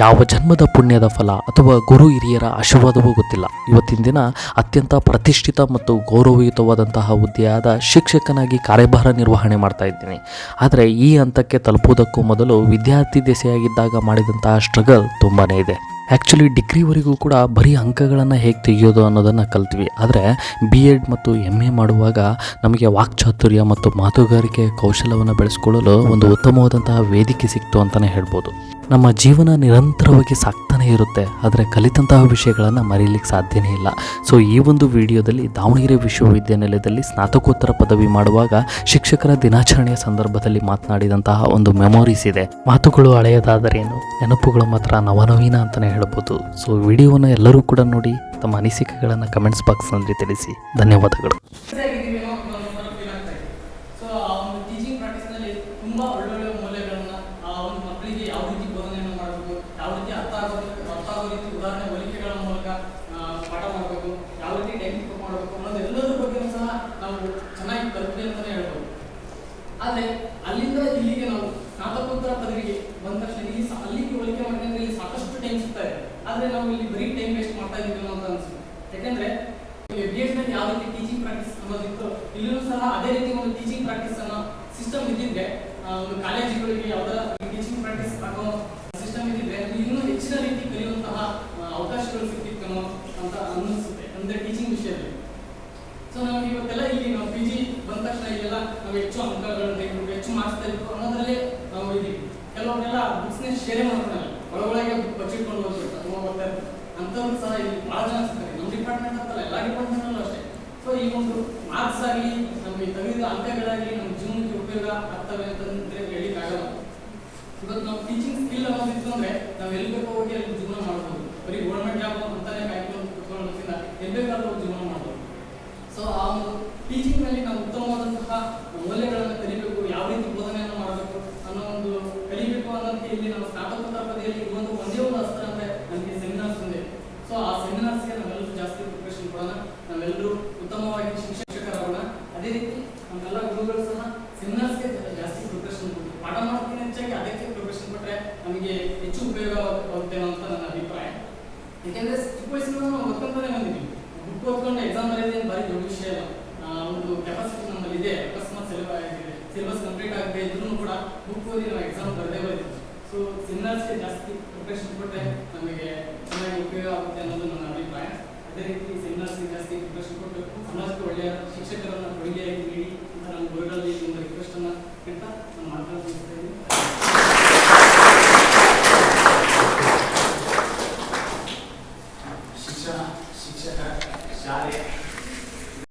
ಯಾವ ಜನ್ಮದ ಪುಣ್ಯದ ಫಲ ಅಥವಾ ಗುರು ಹಿರಿಯರ ಆಶೀರ್ವಾದವೂ ಗೊತ್ತಿಲ್ಲ. ಇವತ್ತಿನ ದಿನ ಅತ್ಯಂತ ಪ್ರತಿಷ್ಠಿತ ಮತ್ತು ಗೌರವಯುತವಾದಂತಹ ಹುದ್ದೆಯಾದ ಶಿಕ್ಷಕನಾಗಿ ಕಾರ್ಯಭಾರ ನಿರ್ವಹಣೆ ಮಾಡ್ತಾ ಇದ್ದೀನಿ. ಆದರೆ ಈ ಹಂತಕ್ಕೆ ತಲುಪುವುದಕ್ಕೂ ಮೊದಲು ವಿದ್ಯಾರ್ಥಿ ದೆಸೆಯಾಗಿದ್ದಾಗ ಮಾಡಿದಂತಹ ಸ್ಟ್ರಗಲ್ ತುಂಬಾ ಇದೆ. ಆ್ಯಕ್ಚುಲಿ ಡಿಗ್ರಿವರೆಗೂ ಕೂಡ ಬರೀ ಅಂಕಗಳನ್ನು ಹೇಗೆ ತೆಗೆಯೋದು ಅನ್ನೋದನ್ನು ಕಲ್ತ್ವಿ. ಆದರೆ ಬಿ ಎಡ್ ಮತ್ತು ಎಂ ಎ ಮಾಡುವಾಗ ನಮಗೆ ವಾಕ್ಚಾತುರ್ಯ ಮತ್ತು ಮಾತುಗಾರಿಕೆ ಕೌಶಲವನ್ನು ಬೆಳೆಸ್ಕೊಳ್ಳಲು ಒಂದು ಉತ್ತಮವಾದಂತಹ ವೇದಿಕೆ ಸಿಕ್ತು ಅಂತಲೇ ಹೇಳ್ಬೋದು. ನಮ್ಮ ಜೀವನ ನಿರಂತರವಾಗಿ ಸಾಕ್ತಾನೆ ಇರುತ್ತೆ. ಆದರೆ ಕಲಿತಂತಹ ವಿಷಯಗಳನ್ನು ಮರೆಯಲಿಕ್ಕೆ ಸಾಧ್ಯನೇ ಇಲ್ಲ. ಸೊ ಈ ಒಂದು ವಿಡಿಯೋದಲ್ಲಿ ದಾವಣಗೆರೆ ವಿಶ್ವವಿದ್ಯಾನಿಲಯದಲ್ಲಿ ಸ್ನಾತಕೋತ್ತರ ಪದವಿ ಮಾಡುವಾಗ ಶಿಕ್ಷಕರ ದಿನಾಚರಣೆಯ ಸಂದರ್ಭದಲ್ಲಿ ಮಾತನಾಡಿದಂತಹ ಒಂದು ಮೆಮೊರೀಸ್ ಇದೆ. ಮಾತುಗಳು ಹಳೆಯದಾದರೇನು? ನೆನಪುಗಳು ಮಾತ್ರ ನವನವೀನ ಅಂತಲೇ ಹೇಳ್ಬೋದು. ಸೊ ವಿಡಿಯೋವನ್ನು ಎಲ್ಲರೂ ಕೂಡ ನೋಡಿ, ತಮ್ಮ ಅನಿಸಿಕೆಗಳನ್ನು ಕಮೆಂಟ್ಸ್ ಬಾಕ್ಸ್ನಲ್ಲಿ ತಿಳಿಸಿ. ಧನ್ಯವಾದಗಳು. ಒಳ್ಳೊಳ್ಳೆ ಮೌಲ್ಯಗಳನ್ನು ಆ ಒಂದು ಮಕ್ಕಳಿಗೆ ಯಾವ ಯಾವ ರೀತಿ ಉದಾಹರಣೆ ಹೋಲಿಕೆಗಳ ಮೂಲಕ ಪಾಠ ಮಾಡಬೇಕು, ಯಾವ ರೀತಿ ಟೈಮ್ ಮಾಡಬೇಕು ಅನ್ನೋದು ಎಲ್ಲದರ ಬಗ್ಗೆ ಸಹ ನಾವು ಚೆನ್ನಾಗಿ ಕಲ್ತ್ವಿ ಅಂತಲೇ ಹೇಳ್ಬೋದು. ಆದರೆ ಅಲ್ಲಿಂದ ಇಲ್ಲಿಗೆ ನಾವು ಸ್ನಾತಕೋತ್ತರ ಪದವಿಗೆ ಬಂದ ತಕ್ಷಣ ಇಲ್ಲಿ ಅಲ್ಲಿಗೆ ಹೋಲಿಕೆ ಮಾಡಿದ್ರೆ ಇಲ್ಲಿ ಸಾಕಷ್ಟು ಟೈಮ್ ಸಿಗ್ತಾರೆ ಆದರೆ ನಾವು ಇಲ್ಲಿ ಬರೀ ಟೈಮ್ ವೇಸ್ಟ್ ಮಾಡ್ತಾ ಇದ್ದೀವಿ ಅಂತ ಅನ್ಸುತ್ತೆ. ಯಾಕಂದ್ರೆ ಬಿ ಯಾವ ರೀತಿ ಟೀಚಿಂಗ್ ಪ್ರಾಕ್ಟೀಸ್ ಅನ್ನೋದಿತ್ತು ಇಲ್ಲೂ ಸಹ ಅದೇ ರೀತಿ ಒಂದು ಟೀಚಿಂಗ್ ಪ್ರಾಕ್ಟೀಸ್ ಅನ್ನೋ ಸಿಸ್ಟಮ್ ಇದ್ದಿದ್ರೆ ಒಂದು ಕಾಲೇಜುಗಳಿಗೆ ಯಾವ್ದಾರ ಟೀಚಿಂಗ್ ಪ್ರಾಕ್ಟೀಸ್ ಆಗೋ ಸಿಸ್ಟಮ್ ಇದ್ದಿದ್ರೆ ನಮ್ಗೆ ಇನ್ನೂ ಹೆಚ್ಚಿನ ರೀತಿ ಕಲಿಯುವಂತಹ ಆ, ಅವಕಾಶಗಳು ಸಿಕ್ತಿತ್ತೇನೋ ಅಂತ ಅನ್ನಿಸುತ್ತೆ. ಅಂದ್ರೆ ಟೀಚಿಂಗ್ ವಿಷಯದಲ್ಲಿ. ಸೊ ನಮ್ಗೆ ಇವತ್ತೆಲ್ಲ ಇಲ್ಲಿ ನಾವು ಪಿ ಜಿ ಬಂದ ತಕ್ಷಣ ಇಲ್ಲೆಲ್ಲ ನಾವು ಹೆಚ್ಚು ಅಂಕಗಳನ್ನು ತೆಗೆದು ಹೆಚ್ಚು ಮಾರ್ಕ್ಸ್ ತೆಗೆದು ಅನ್ನೋದ್ರಲ್ಲೇ ನಾವು ಇದೀವಿ ಕೆಲವರೆಲ್ಲ ಬುಕ್ಸ್ನೇ ಶೇರ್ ಮಾಡ್ತಾರೆ. ಒಳಗೊಳಗೆ ಬಚ್ಚಿಟ್ಕೊಂಡು ಹೋಗ್ತಾರೆ ಅಥವಾ ಹೋಗ್ತಾರೆ ಅಂಥವ್ರು ಸಹ ಇಲ್ಲಿ ಭಾಳ ಜನ ಸಿಗ್ತಾರೆ. ನಮ್ಮ ಡಿಪಾರ್ಟ್ಮೆಂಟ್ ಅಂತಲ್ಲ ಎಲ್ಲ ಡಿಪಾರ್ಟ್ಮೆಂಟಲ್ಲೂ ಅಷ್ಟೇ. ಸೊ ಈ ಒಂದು ಮಾರ್ಕ್ಸ್ ಆಗಲಿ, ನಮಗೆ ತೆಗೆದ ಅಂಕಗಳಾಗಲಿ ನಮ್ಮ ಜೀವನಕ್ಕೆ ಉಪಯೋಗ ಆಗ್ತವೆ ಅಂತಂದ್ರೆ ಹೇಳಿಕ್ಕಾಗಲ್ಲ ಇವತ್ತು ನಾವು ಟೀಚಿಂಗ್ ಸ್ಕಿಲ್ ಅನ್ನೋದಿತ್ತು ಅಂದ್ರೆ ನಾವು ಎಲ್ಲಿ ಬೇಕೋ ಹೋಗಿ ಅಲ್ಲಿ ಜೀವನ ಮಾಡ್ಬೋದು. ಬರೀ ಗೌರ್ಮೆಂಟ್ ಜಾಬ್ ಕುತ್ಕೊಳ್ಳೋದ್ರಿಂದ ಎಲ್ಲಿ ಬೇಕಾದ್ರೂ ಹೋಗಿ ಜೀವನ ಮಾಡ್ಬೋದು. ಸೊ ಆ ಒಂದು ಟೀಚಿಂಗ್ನಲ್ಲಿ ನಾವು ಉತ್ತಮವಾದಂತಹ ಮೌಲ್ಯಗಳನ್ನು ಕಲಿಬೇಕು, ಯಾವ ರೀತಿ ಬೋಧನೆಯನ್ನು ಮಾಡಬೇಕು ಅನ್ನೋ ಒಂದು ಕಲಿಬೇಕು ಅನ್ನೋದಕ್ಕೆ ಇಲ್ಲಿ ನಾವು ಸ್ನಾತಕೋತ್ತರ ಪದವಿಯಲ್ಲಿ ಒಂದು ಒಂದೇ ಒಂದು ಅಸ್ತ್ರ ಅಂದ್ರೆ ನನಗೆ ಸೆಮಿನಾರ್ಸ್ ಇದೆ. ಸೊ ಆ ಸೆಮಿನಾರ್ಸ್ಗೆ ನಾವೆಲ್ಲರೂ ಜಾಸ್ತಿ ಪ್ರಿಪರೇಷನ್ ಕೊಡೋಣ, ನಾವೆಲ್ಲರೂ ಉತ್ತಮವಾಗಿ ಶಿಕ್ಷಕರಾಗೋಣ. ಅದೇ ರೀತಿ ನಮ್ಮೆಲ್ಲ ಗುರುಗಳು ಸಹ ಸೆಮಿನಾರ್ಸ್ಗೆ ಜಾಸ್ತಿ ಪ್ರಿಪರೇಷನ್ ಕೊಡ್ತೀವಿ ಪಾಠ ಮಾಡೋದಕ್ಕಿಂತ ಹೆಚ್ಚಾಗಿ ಅದಕ್ಕೆ ಪ್ರಿಪರೇಷನ್ ಕೊಟ್ಟರೆ ನಮಗೆ ಹೆಚ್ಚು ಉಪಯೋಗ ಆಗುತ್ತೆ ಅಂತ ನನ್ನ ಅಭಿಪ್ರಾಯ. ಯಾಕೆಂದ್ರೆ ಚಿಕ್ಕ ವಯಸ್ಸಿನ ನಾವು ಓದ್ಕೊಂಡು ಎಕ್ಸಾಮ್ ಬರೆಯೋದೇನು ಭಾರಿ ದೊಡ್ಡ ವಿಷಯ ಅಲ್ಲ. ಆ, ಒಂದು ಕೆಪಾಸಿಟಿ ನಮ್ಮಲ್ಲಿ ಇದೆ. ಅಕಸ್ಮಾತ್ ಸಿಲೆಬಸ್ ಕಂಪ್ಲೀಟ್ ಆಗದೆ ಇದ್ರೂ ಕೂಡ ಬುಕ್ ಓದಿ ನಾವು ಎಕ್ಸಾಮ್ ಬರದೇ ಬರ್ತೀವಿ ಸೊ ಸೆಮಿನಾರ್ಸ್ಗೆ ಜಾಸ್ತಿ ಪ್ರಿಪ್ರೇಷನ್ ಕೊಟ್ಟರೆ ನಮಗೆ ಚೆನ್ನಾಗಿ ಉಪಯೋಗ ಆಗುತ್ತೆ ಅನ್ನೋದು ನನ್ನ ಅಭಿಪ್ರಾಯ. ಅದೇ ರೀತಿ ಸೆಮಿನಾರ್ಸ್ಗೆ ಜಾಸ್ತಿ ಪ್ರಿಪ್ರೇಷನ್ ಕೊಟ್ಟು ಸಮಾಜಕ್ಕೆ ಒಳ್ಳೆಯ ಶಿಕ್ಷಕರನ್ನು ಕೊಡುಗೆಯಾಗಿ ನೀಡಿ ಅಂತ ನಾನು ಗೋಲ್ಡಲ್ಲಿ